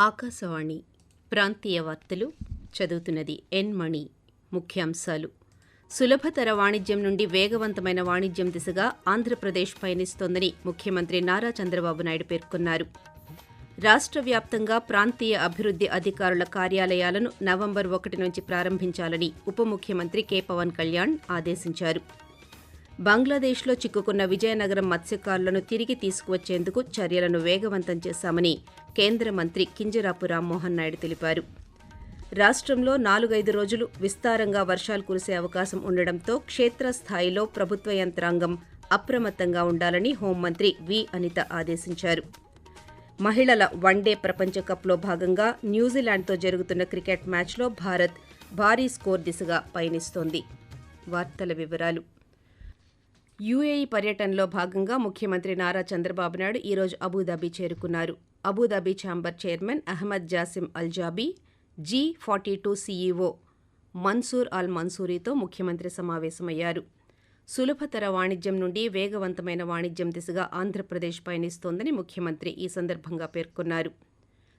ఆకాశవాణి ప్రాంతీయ వార్తలు చదువుతున్నది ఎన్ మణి. ముఖ్యాంశాలు. సులభతర వాణిజ్యం నుండి వేగవంతమైన వాణిజ్యం దిశగా ఆంధ్రప్రదేశ్ పయనిస్తోందని ముఖ్యమంత్రి నారా చంద్రబాబు నాయుడు పేర్కొన్నారు. రాష్ట్ర వ్యాప్తంగా ప్రాంతీయ అభివృద్ధి అధికారుల కార్యాలయాలను నవంబర్ ఒకటి నుంచి ప్రారంభించాలని ఉప ముఖ్యమంత్రి కె పవన్ కళ్యాణ్ ఆదేశించారు. బంగ్లాదేశ్లో చిక్కుకున్న విజయనగరం మత్స్యకారులను తిరిగి తీసుకువచ్చేందుకు చర్యలను వేగవంతం చేశామని కేంద్ర మంత్రి కింజరాపు రామ్మోహన్ నాయుడు తెలిపారు. రాష్ట్రంలో నాలుగైదు రోజులు విస్తారంగా వర్షాలు కురిసే అవకాశం ఉండడంతో క్షేత్రస్థాయిలో ప్రభుత్వ యంత్రాంగం అప్రమత్తంగా ఉండాలని హోంమంత్రి వి. అనిత ఆదేశించారు. మహిళల వన్డే ప్రపంచ కప్లో భాగంగా న్యూజిలాండ్తో జరుగుతున్న క్రికెట్ మ్యాచ్లో భారత్ భారీ స్కోర్ దిశగా పయనిస్తోంది. వార్తల వివరాలు. యుఏఈ పర్యటనలో భాగంగా ముఖ్యమంత్రి నారా చంద్రబాబు నాయుడు ఈరోజు అబుదాబి చేరుకున్నారు. Abu Dhabi chamber chairman Ahmed Jasim Al Zaabi G forty two CEO Mansour Al మన్సూరీతో ముఖ్యమంత్రి సమావేశమయ్యారు. సులభతర వాణిజ్యం నుండి వేగవంతమైన వాణిజ్యం దిశగా ఆంధ్రప్రదేశ్ పయనిస్తోందని ముఖ్యమంత్రి ఈ సందర్భంగా పేర్కొన్నారు.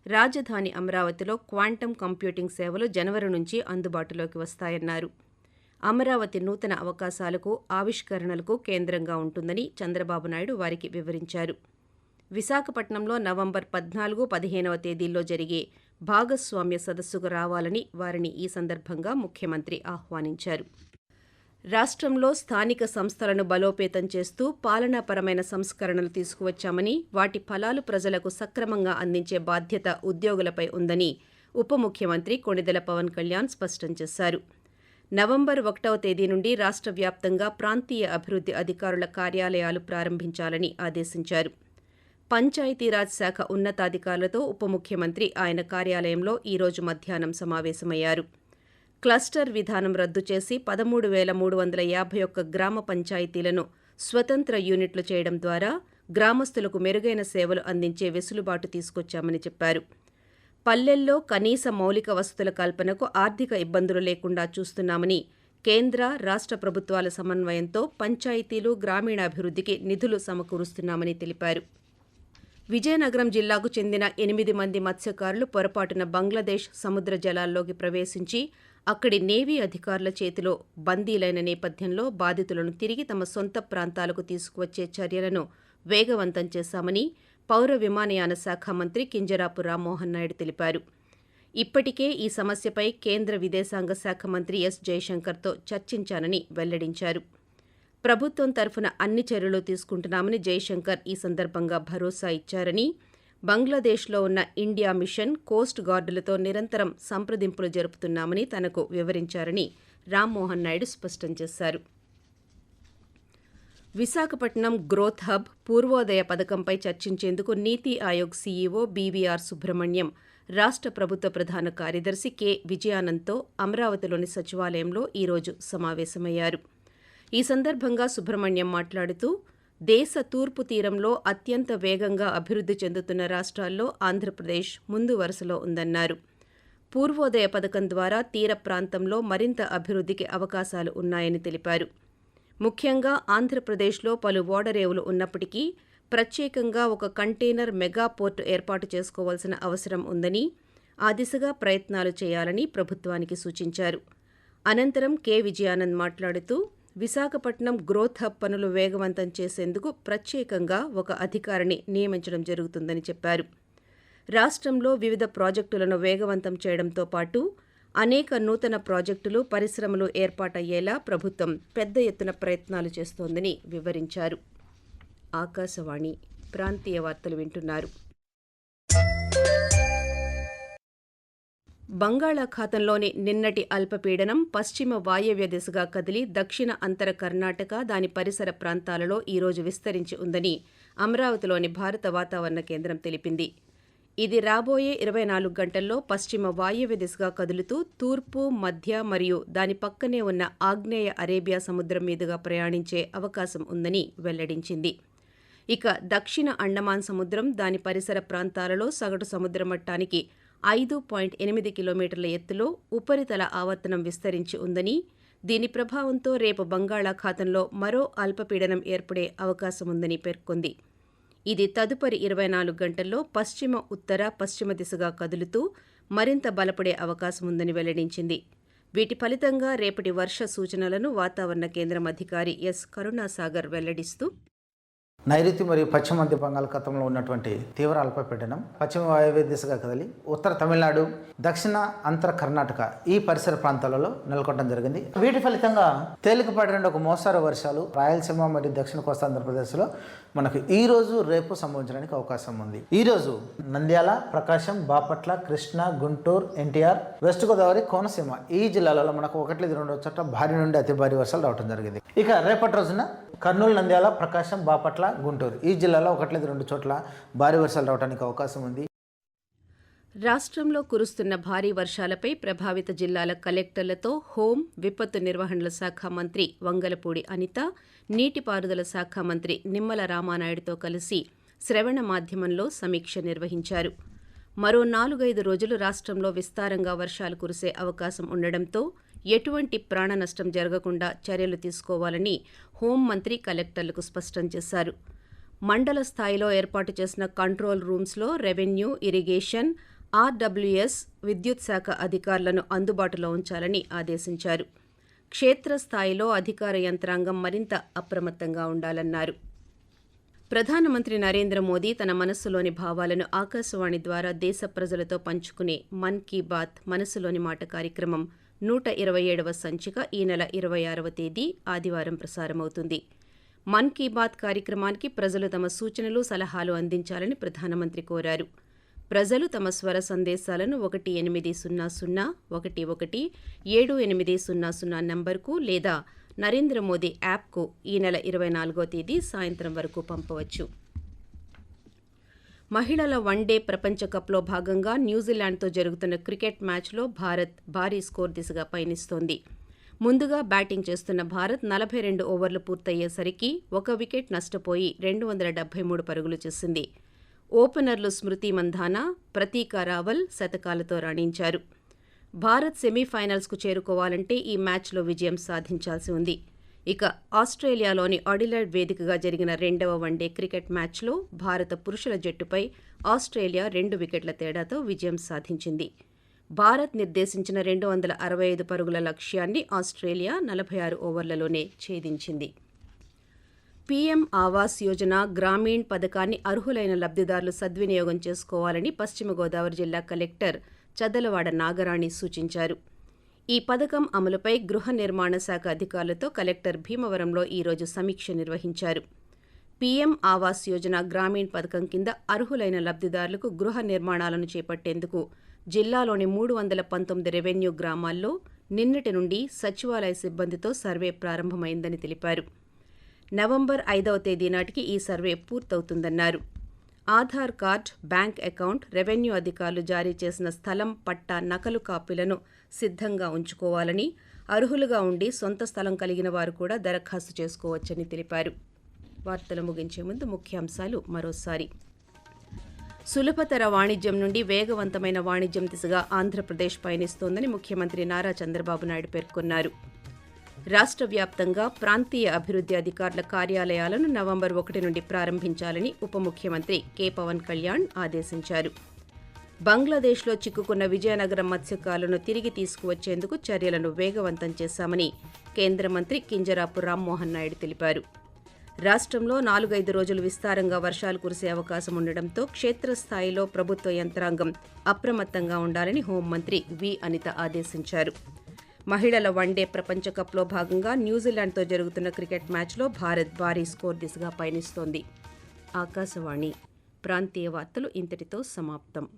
రాజధాని అమరావతిలో క్వాంటం కంప్యూటింగ్ సేవలు జనవరి నుంచి అందుబాటులోకి వస్తాయన్నారు. అమరావతి నూతన అవకాశాలకు ఆవిష్కరణలకు కేంద్రంగా ఉంటుందని చంద్రబాబు నాయుడు వారికి వివరించారు. విశాఖపట్నంలో నవంబర్ పద్నాలుగు పదిహేనవ తేదీల్లో జరిగే భాగస్వామ్య సదస్సుకు రావాలని వారిని ఈ సందర్భంగా ముఖ్యమంత్రి ఆహ్వానించారు. రాష్ట్రంలో స్థానిక సంస్థలను బలోపేతం చేస్తూ పాలనాపరమైన సంస్కరణలు తీసుకువచ్చామని వాటి ఫలాలు ప్రజలకు సక్రమంగా అందించే బాధ్యత ఉద్యోగులపై ఉందని ఉప ముఖ్యమంత్రి కొణిదెల పవన్ కళ్యాణ్ స్పష్టం చేశారు. నవంబర్ ఒకటవ తేదీ నుండి రాష్ట్ర వ్యాప్తంగా ప్రాంతీయ అభివృద్ధి అధికారుల కార్యాలయాలు ప్రారంభించాలని ఆదేశించారు. పంచాయతీరాజ్ శాఖ ఉన్నతాధికారులతో ఉప ముఖ్యమంత్రి ఆయన కార్యాలయంలో ఈరోజు మధ్యాహ్నం సమావేశమయ్యారు. క్లస్టర్ విధానం రద్దు చేసి పదమూడు వేల మూడు వందల యాభై ఒక్క గ్రామ పంచాయతీలను స్వతంత్ర యూనిట్లు చేయడం ద్వారా గ్రామస్తులకు మెరుగైన సేవలు అందించే వెసులుబాటు తీసుకొచ్చామని చెప్పారు. పల్లెల్లో కనీస మౌలిక వసతుల కల్పనకు ఆర్థిక ఇబ్బందులు లేకుండా చూస్తున్నామని కేంద్ర రాష్ట్ర ప్రభుత్వాల సమన్వయంతో పంచాయతీలు గ్రామీణాభివృద్ధికి నిధులు సమకూరుస్తున్నామని తెలిపారు. విజయనగరం జిల్లాకు చెందిన ఎనిమిది మంది మత్స్యకారులు పొరపాటున బంగ్లాదేశ్ సముద్ర జలాల్లోకి ప్రవేశించి అక్కడి నేవీ అధికారుల చేతిలో బందీలైన నేపథ్యంలో బాధితులను తిరిగి తమ సొంత ప్రాంతాలకు తీసుకువచ్చే చర్యలను వేగవంతం చేశామని పౌర విమానయాన శాఖ మంత్రి కింజరాపు రామ్మోహన్ నాయుడు తెలిపారు. ఇప్పటికే ఈ సమస్యపై కేంద్ర విదేశాంగ శాఖ మంత్రి ఎస్ జయశంకర్తో చర్చించానని వెల్లడించారు. ప్రభుత్వం తరఫున అన్ని చర్యలు తీసుకుంటున్నామని జయశంకర్ ఈ సందర్భంగా భరోసా ఇచ్చారని బంగ్లాదేశ్లో ఉన్న ఇండియా మిషన్ కోస్ట్ గార్డులతో నిరంతరం సంప్రదింపులు జరుపుతున్నామని తనకు వివరించారని రామ్మోహన్ నాయుడు స్పష్టం చేశారు. విశాఖపట్నం గ్రోత్ హబ్ పూర్వోదయ పథకంపై చర్చించేందుకు నీతి ఆయోగ్ సీఈఓ బీవీఆర్ సుబ్రహ్మణ్యం రాష్ట్ర ప్రభుత్వ ప్రధాన కార్యదర్శి కె. విజయానంద్తో అమరావతిలోని సచివాలయంలో ఈరోజు సమావేశమయ్యారు. ఈ సందర్భంగా సుబ్రహ్మణ్యం మాట్లాడుతూ దేశ తూర్పు తీరంలో అత్యంత వేగంగా అభివృద్ధి చెందుతున్న రాష్ట్రాల్లో ఆంధ్రప్రదేశ్ ముందు వరుసలో ఉందన్నారు. పూర్వోదయ పథకం ద్వారా తీర ప్రాంతంలో మరింత అభివృద్ధికి అవకాశాలు ఉన్నాయని తెలిపారు. ముఖ్యంగా ఆంధ్రప్రదేశ్లో పలు ఓడరేవులు ఉన్నప్పటికీ ప్రత్యేకంగా ఒక కంటైనర్ మెగా పోర్టు ఏర్పాటు చేసుకోవాల్సిన అవసరం ఉందని ఆ దిశగా ప్రయత్నాలు చేయాలని ప్రభుత్వానికి సూచించారు. అనంతరం కె. విజయానంద్ మాట్లాడుతూ విశాఖపట్నం గ్రోత్ హబ్ పనులు వేగవంతం చేసేందుకు ప్రత్యేకంగా ఒక అధికారిని నియమించడం జరుగుతుందని చెప్పారు. రాష్ట్రంలో వివిధ ప్రాజెక్టులను వేగవంతం చేయడంతో పాటు అనేక నూతన ప్రాజెక్టులు పరిశ్రమలు ఏర్పాటయ్యేలా ప్రభుత్వం పెద్ద ఎత్తున ప్రయత్నాలు చేస్తోందని వివరించారు. ఆకాశవాణి ప్రాంతీయ వార్తలు వింటున్నారు. బంగాళాఖాతంలోని నిన్నటి అల్పపీడనం పశ్చిమ వాయవ్య దిశగా కదిలి దక్షిణ అంతర కర్ణాటక దాని పరిసర ప్రాంతాలలో ఈరోజు విస్తరించి ఉందని అమరావతిలోని భారత వాతావరణ కేంద్రం తెలిపింది. ఇది రాబోయే ఇరవై నాలుగు గంటల్లో పశ్చిమ వాయవ్య దిశగా కదులుతూ తూర్పు మధ్య మరియు దాని పక్కనే ఉన్న ఆగ్నేయ అరేబియా సముద్రం మీదుగా ప్రయాణించే అవకాశం ఉందని వెల్లడించింది. ఇక దక్షిణ అండమాన్ సముద్రం దాని పరిసర ప్రాంతాలలో సగటు సముద్ర మట్టానికి ఐదు పాయింట్ ఎనిమిది కిలోమీటర్ల ఎత్తులో ఉపరితల ఆవర్తనం విస్తరించి ఉందని దీని ప్రభావంతో రేపు బంగాళాఖాతంలో మరో అల్పపీడనం ఏర్పడే అవకాశం ఉందని పేర్కొంది. ఇది తదుపరి ఇరవై నాలుగు గంటల్లో పశ్చిమ ఉత్తర పశ్చిమ దిశగా కదులుతూ మరింత బలపడే అవకాశం ఉందని వెల్లడించింది. వీటి ఫలితంగా రేపటి వర్ష సూచనలను వాతావరణ కేంద్రం అధికారి ఎస్. కరుణాసాగర్ వెల్లడిస్తూ నైరుతి మరియు పశ్చిమ మధ్య బంగాళాఖాతంలో ఉన్నటువంటి తీవ్ర అల్పపీడనం పశ్చిమ వాయువ్య దిశగా కదిలి ఉత్తర తమిళనాడు దక్షిణ అంతర కర్ణాటక ఈ పరిసర ప్రాంతాలలో నెలకొనడం జరిగింది. వీటి ఫలితంగా తేలికపాటి రెండు ఒక మోస్తారు వర్షాలు రాయలసీమ మరియు దక్షిణ కోస్తా ఆంధ్రప్రదేశ్లో మనకు ఈ రోజు రేపు సంభవించడానికి అవకాశం ఉంది. ఈ రోజు నంద్యాల ప్రకాశం బాపట్ల కృష్ణా గుంటూరు ఎన్టీఆర్ వెస్ట్ గోదావరి కోనసీమ ఈ జిల్లాలలో మనకు ఒకటి రెండు చోట్ల భారీ నుండి అతి భారీ వర్షాలు రావడం జరిగింది. ఇక రేపటి రోజున కర్నూలు నంద్యాల ప్రకాశం బాపట్ల గుంటూరు. ఈ జిల్లాలో ఒకట్లేదు రెండు చోట్ల భారీ వర్షాలు రావడానికి అవకాశం ఉంది. రాష్ట్రంలో కురుస్తున్న భారీ వర్షాలపై ప్రభావిత జిల్లాల కలెక్టర్లతో హోం విపత్తు నిర్వహణల శాఖ మంత్రి వంగలపూడి అనిత నీటిపారుదల శాఖ మంత్రి నిమ్మల రామానాయుడుతో కలిసి శ్రవణ మాధ్యమంలో సమీక్ష నిర్వహించారు. మరో నాలుగైదు రోజులు రాష్ట్రంలో విస్తారంగా వర్షాలు కురిసే అవకాశం ఉండడంతో ఎటువంటి ప్రాణ నష్టం జరగకుండా చర్యలు తీసుకోవాలని హోంమంత్రి కలెక్టర్లకు స్పష్టం చేశారు. మండల స్థాయిలో ఏర్పాటు చేసిన కంట్రోల్ రూమ్స్లో రెవెన్యూ ఇరిగేషన్ ఆర్డబ్ల్యూఎస్ విద్యుత్ శాఖ అధికారులను అందుబాటులో ఉంచాలని ఆదేశించారు. క్షేత్రస్థాయిలో అధికార యంత్రాంగం మరింత అప్రమత్తంగా ఉండాలన్నారు. ప్రధానమంత్రి నరేంద్ర మోదీ తన మనస్సులోని భావాలను ఆకాశవాణి ద్వారా దేశ ప్రజలతో పంచుకునే మన్ కీ బాత్ మనసులోని మాట కార్యక్రమం నూట ఇరవై ఏడవ సంచిక ఈ నెల ఇరవై ఆరవ తేదీ ఆదివారం ప్రసారమవుతుంది. మన్ కీ బాత్ కార్యక్రమానికి ప్రజలు తమ సూచనలు సలహాలు అందించాలని ప్రధానమంత్రి కోరారు. ప్రజలు తమ స్వర సందేశాలను ఒకటి ఎనిమిది సున్నా సున్నా ఒకటి ఒకటి ఏడు ఎనిమిది సున్నా సున్నా నంబర్కు లేదా నరేంద్ర మోదీ యాప్కు ఈ నెల ఇరవై నాలుగో తేదీ సాయంత్రం వరకు పంపవచ్చు. మహిళల వన్డే ప్రపంచ కప్లో భాగంగా న్యూజిలాండ్తో జరుగుతున్న క్రికెట్ మ్యాచ్లో భారత్ భారీ స్కోర్ దిశగా పయనిస్తోంది. ముందుగా బ్యాటింగ్ చేస్తున్న భారత్ నలభై రెండు ఓవర్లు పూర్తయ్యేసరికి ఒక వికెట్ నష్టపోయి రెండు వందల డెబ్బై మూడు పరుగులు చేసింది. ఓపెనర్లు స్మృతి మంధానా ప్రతీక రావల్ శతకాలతో రాణించారు. భారత్ సెమీఫైనల్స్కు చేరుకోవాలంటే ఈ మ్యాచ్లో విజయం సాధించాల్సి ఉంది. ఇక ఆస్ట్రేలియాలోని ఆడిలైడ్ వేదికగా జరిగిన రెండవ వన్డే క్రికెట్ మ్యాచ్లో భారత పురుషుల జట్టుపై ఆస్ట్రేలియా రెండు వికెట్ల తేడాతో విజయం సాధించింది. భారత్ నిర్దేశించిన రెండు వందల అరవై ఐదు పరుగుల లక్ష్యాన్ని ఆస్ట్రేలియా నలభై ఆరు ఓవర్లలోనే ఛేదించింది. పీఎం ఆవాస్ యోజన గ్రామీణ్ పథకాన్ని అర్హులైన లబ్ధిదారులు సద్వినియోగం చేసుకోవాలని పశ్చిమ గోదావరి జిల్లా కలెక్టర్ చదలవాడ నాగరాణి సూచించారు. ఈ పథకం అమలుపై గృహ నిర్మాణ శాఖ అధికారులతో కలెక్టర్ భీమవరంలో ఈరోజు సమీక్ష నిర్వహించారు. పీఎం ఆవాస్ యోజన గ్రామీణ పథకం కింద అర్హులైన లబ్ధిదారులకు గృహ నిర్మాణాలను చేపట్టేందుకు జిల్లాలోని మూడు వందల పంతొమ్మిది రెవెన్యూ గ్రామాల్లో నిన్నటి నుండి సచివాలయ సిబ్బందితో సర్వే ప్రారంభమైందని తెలిపారు. నవంబర్ ఐదవ తేదీ నాటికి ఈ survey పూర్తవుతుందన్నారు. Aadhaar card bank account revenue అధికారులు జారీ చేసిన స్థలం పట్టా నకలు కాపీలను సిద్ధంగా ఉంచుకోవాలని అర్హులుగా ఉండి సొంత స్థలం కలిగిన వారు కూడా దరఖాస్తు చేసుకోవచ్చని తెలిపారు. వార్తలు ముగించే ముందు ముఖ్యాంశాలు మరోసారి. సులభతర వాణిజ్యం నుండి వేగవంతమైన వాణిజ్యం దిశగా ఆంధ్రప్రదేశ్ పయనిస్తోందని ముఖ్యమంత్రి నారా చంద్రబాబు నాయుడు పేర్కొన్నారు. రాష్ట్ర వ్యాప్తంగా ప్రాంతీయ అభివృద్ధి అధికారుల కార్యాలయాలను నవంబర్ ఒకటి నుండి ప్రారంభించాలని ఉప ముఖ్యమంత్రి కె పవన్ కళ్యాణ్ ఆదేశించారు. బంగ్లాదేశ్లో చిక్కుకున్న విజయనగరం మత్స్యకారులను తిరిగి తీసుకువచ్చేందుకు చర్యలను వేగవంతం చేశామని కేంద్ర మంత్రి కింజరాపు రామ్మోహన్ నాయుడు తెలిపారు. రాష్ట్రంలో నాలుగైదు రోజులు విస్తారంగా వర్షాలు కురిసే అవకాశం ఉండడంతో క్షేత్రస్థాయిలో ప్రభుత్వ యంత్రాంగం అప్రమత్తంగా ఉండాలని హోంమంత్రి వి అనిత ఆదేశించారు. మహిళల వన్డే ప్రపంచ కప్లో భాగంగా న్యూజిలాండ్తో జరుగుతున్న క్రికెట్ మ్యాచ్లో భారత్ భారీ స్కోర్ దిశగా పయనిస్తోంది. ఆకాశవాణి ప్రాంతీయ వార్తలు ఇంతటితో సమాప్తం.